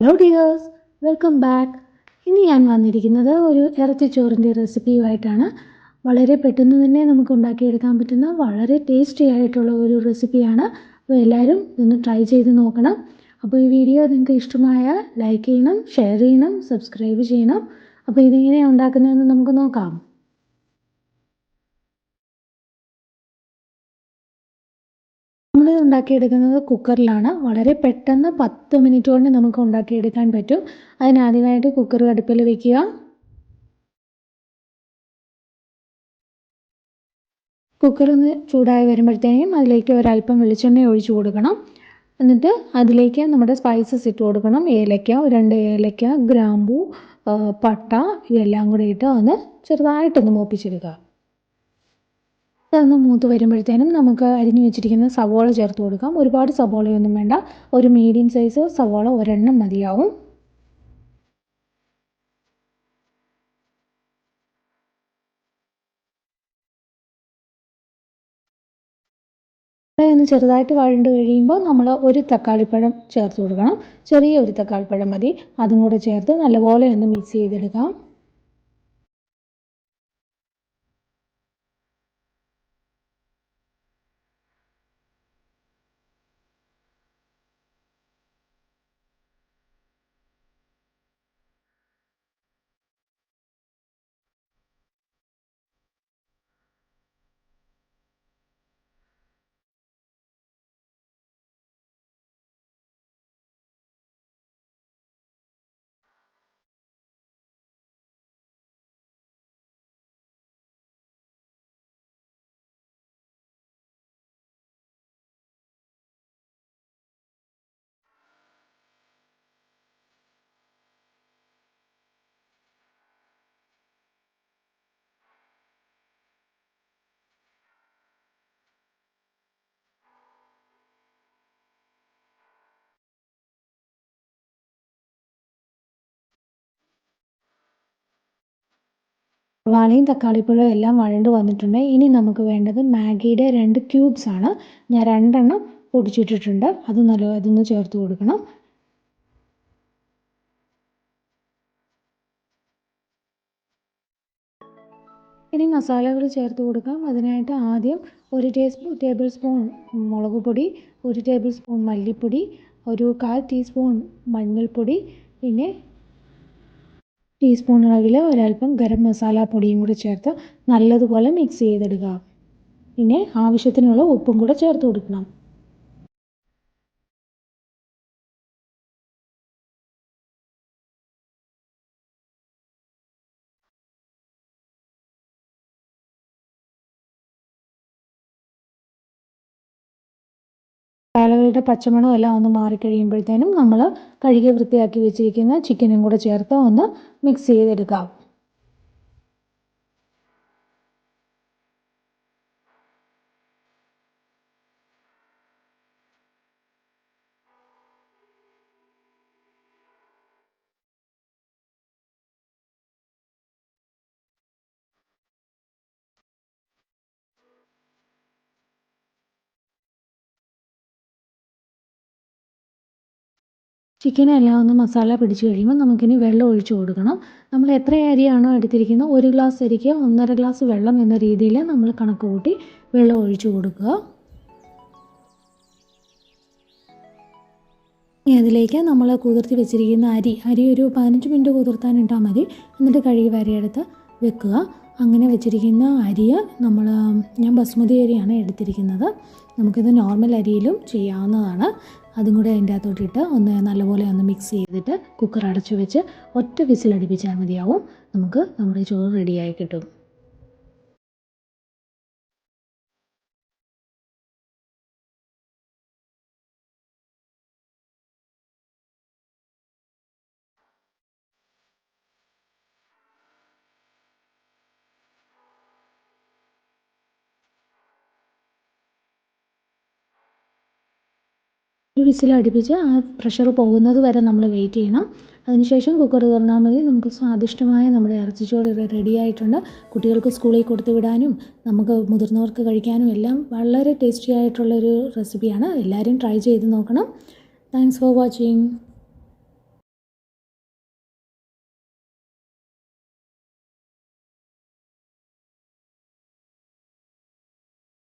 Hello dears welcome back ഇനി ഞാൻ വന്നിരിക്കുന്നത് ഒരു ഇറച്ചിച്ചോറിന്റെ റെസിപ്പിയുമായിട്ടാണ്. വളരെ പെട്ടെന്ന് തന്നെ നമുക്ക് ഉണ്ടാക്കിയെടുക്കാൻ പറ്റുന്ന വളരെ ടേസ്റ്റി ആയിട്ടുള്ള ഒരു റെസിപ്പിയാണ്. അപ്പോൾ എല്ലാവരും ഇതൊന്ന് ട്രൈ ചെയ്ത് നോക്കണം. അപ്പോൾ ഈ വീഡിയോ നിങ്ങൾക്ക് ഇഷ്ടമായാൽ ലൈക്ക് ചെയ്യണം ഷെയർ ചെയ്യണം സബ്സ്ക്രൈബ് ചെയ്യണം. അപ്പോൾ ഇതെങ്ങനെയാണ് ഉണ്ടാക്കുന്നതെന്ന് നമുക്ക് നോക്കാം. നമ്മൾ ഉണ്ടാക്കിയെടുക്കുന്നത് കുക്കറിലാണ്. വളരെ പെട്ടെന്ന് പത്ത് മിനിറ്റ് കൊണ്ട് നമുക്ക് ഉണ്ടാക്കിയെടുക്കാൻ പറ്റും. അതിനാദ്യമായിട്ട് കുക്കർ അടുപ്പിൽ വയ്ക്കുക കുക്കർ ഒന്ന് ചൂടായി വരുമ്പോഴത്തേക്കും അതിലേക്ക് ഒരല്പം വെളിച്ചെണ്ണ ഒഴിച്ചു കൊടുക്കണം. എന്നിട്ട് അതിലേക്ക് നമ്മുടെ സ്പൈസസ് ഇട്ട് കൊടുക്കണം. ഏലക്ക രണ്ട് ഏലക്ക ഗ്രാമ്പൂ പട്ട ഇതെല്ലാം കൂടി ഇട്ട് ഒന്ന് ചെറുതായിട്ടൊന്ന് മൂപ്പിച്ചെടുക്കുക. അതൊന്ന് മൂത്ത് വരുമ്പോഴത്തേനും നമുക്ക് അരിഞ്ഞു വെച്ചിരിക്കുന്ന സവോള ചേർത്ത് കൊടുക്കാം. ഒരുപാട് സവോളയൊന്നും വേണ്ട. ഒരു മീഡിയം സൈസ് സവോള ഒരെണ്ണം മതിയാവും. ഒന്ന് ചെറുതായിട്ട് വഴണ്ട് കഴിയുമ്പോൾ നമ്മൾ ഒരു തക്കാളിപ്പഴം ചേർത്ത് കൊടുക്കണം. ചെറിയ ഒരു തക്കാളിപ്പഴം മതി. അതും കൂടെ ചേർത്ത് നല്ലപോലെ ഒന്ന് മിക്സ് ചെയ്തെടുക്കാം. സവാളയും തക്കാളിപ്പഴവും എല്ലാം വഴണ്ട് വന്നിട്ടുണ്ട്. ഇനി നമുക്ക് വേണ്ടത് മാഗിയുടെ രണ്ട് ക്യൂബ്സ് ആണ്. ഞാൻ രണ്ടെണ്ണം പൊടിച്ചിട്ടിട്ടുണ്ട്. അത് നല്ല അതൊന്ന് ചേർത്ത് കൊടുക്കണം. ഇനി മസാലകൾ ചേർത്ത് കൊടുക്കാം. അതിനായിട്ട് ആദ്യം ഒരു ടേസ്പൂ ടേബിൾ സ്പൂൺ മുളക് പൊടി ഒരു ടേബിൾ സ്പൂൺ മല്ലിപ്പൊടി ഒരു കാൽ ടീസ്പൂൺ മഞ്ഞൾപ്പൊടി പിന്നെ ടീസ്പൂൺ അളവിൽ ഒരൽപ്പം ഗരം മസാല പൊടിയും കൂടി ചേർത്ത് നല്ലതുപോലെ മിക്സ് ചെയ്തെടുക്കുക. പിന്നെ ആവശ്യത്തിനുള്ള ഉപ്പും കൂടെ ചേർത്ത് കൊടുക്കണം. മസാലകളുടെ പച്ചമണം എല്ലാം ഒന്ന് മാറിക്കഴിയുമ്പോഴത്തേനും നമ്മൾ കഴുകി വൃത്തിയാക്കി വെച്ചിരിക്കുന്ന ചിക്കനും കൂടെ ചേർത്ത് ഒന്ന് മിക്സ് ചെയ്തെടുക്കാം. ചിക്കനെല്ലാം ഒന്ന് മസാല പിടിച്ച് കഴിയുമ്പോൾ നമുക്കിനി വെള്ളം ഒഴിച്ച് കൊടുക്കണം. നമ്മൾ എത്ര അരിയാണോ എടുത്തിരിക്കുന്നത്? ഒരു ഗ്ലാസ് അരിക്ക് ഒന്നര ഗ്ലാസ് വെള്ളം എന്ന രീതിയിൽ നമ്മൾ കണക്ക് കൂട്ടി വെള്ളം ഒഴിച്ച് കൊടുക്കുക. ഇനി അതിലേക്ക് നമ്മൾ കുതിർത്തി വെച്ചിരിക്കുന്ന അരി അരി ഒരു പതിനഞ്ച് മിനിറ്റ് കുതിർത്താനിട്ടാൽ മതി. എന്നിട്ട് കഴുകി വരയെടുത്ത് വെക്കുക. അങ്ങനെ വെച്ചിരിക്കുന്ന അരി നമ്മൾ ഞാൻ ബസ്മതി അരിയാണ് എടുത്തിരിക്കുന്നത്. നമുക്കിത് നോർമൽ അരിയിലും ചെയ്യാവുന്നതാണ്. അതും കൂടി അതിന്റെ അകത്തോട്ടിട്ട് ഒന്ന് നല്ലപോലെ ഒന്ന് മിക്സ് ചെയ്തിട്ട് കുക്കർ അടച്ചു വെച്ച് ഒറ്റ വിസിലടിപ്പിച്ചാൽ മതിയാവും. നമുക്ക് നമ്മുടെ ചോറ് റെഡിയായി കിട്ടും. ഒരു വിസിൽ അടുപ്പിച്ച് ആ പ്രഷർ പോകുന്നത് വരെ നമ്മൾ വെയിറ്റ് ചെയ്യണം. അതിനുശേഷം കുക്കർ തുറന്നാൽ മതി. നമുക്ക് സ്വാദിഷ്ടമായ നമ്മുടെ ഇറച്ചിച്ചോറ് റെഡി ആയിട്ടുണ്ട്. കുട്ടികൾക്ക് സ്കൂളിൽ കൊടുത്തു വിടാനും നമുക്ക് മുതിർന്നവർക്ക് കഴിക്കാനും എല്ലാം വളരെ ടേസ്റ്റി ആയിട്ടുള്ളൊരു റെസിപ്പിയാണ് എല്ലാവരും ട്രൈ ചെയ്ത് നോക്കണം. Thanks for watching